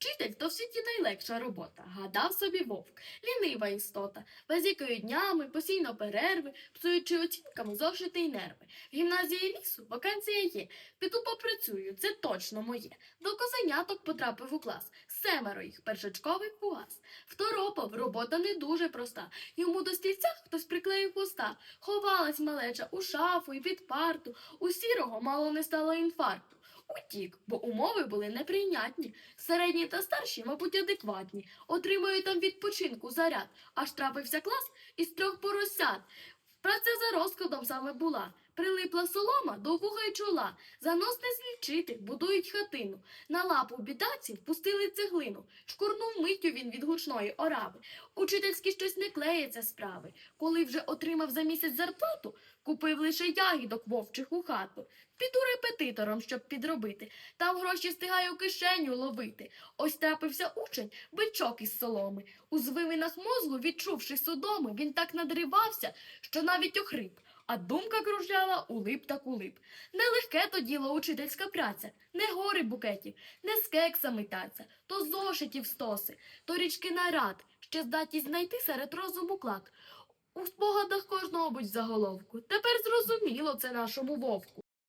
Вчитель то в світі найлегша робота, гадав собі вовк, лінива істота, базікою днями, постійно перерви, псуючи оцінками зошити й нерви. В гімназії лісу вакансія є, піду попрацюю, це точно моє. До козеняток потрапив у клас, семеро їх, першачковий пугас. Второпав, робота не дуже проста, йому до стільця хтось приклеїв хвоста. Ховалась малеча у шафу і під парту, у сірого мало не стало інфаркту. Утік, бо умови були неприйнятні. Середні та старші, мабуть, адекватні. Отримують там відпочинку заряд. Аж трапився клас із трьох поросят. Праця за розкладом саме була. Прилипла солома до вуха й чола. Занос не злічити, будують хатину. На лапу бідаці впустили цеглину. Шкурнув миттю він від гучної орави. Учительські щось не клеїться справи. Коли вже отримав за місяць зарплату, купив лише ягідок вовчих у хату. Піду репетитором, щоб підробити. Там гроші стигає у кишеню ловити. Ось трапився учень, бичок із соломи. У звивинах мозгу, відчувши судоми, він так надривався, що навіть охрип. А думка кружляла улип та кулип. Нелегке то діло учительська праця, не гори букетів, не з кексами таця, то зошитів стоси, то річки нарад, ще здатність знайти серед розуму клад. У спогадах кожного будь заголовку. Тепер зрозуміло це нашому вовку.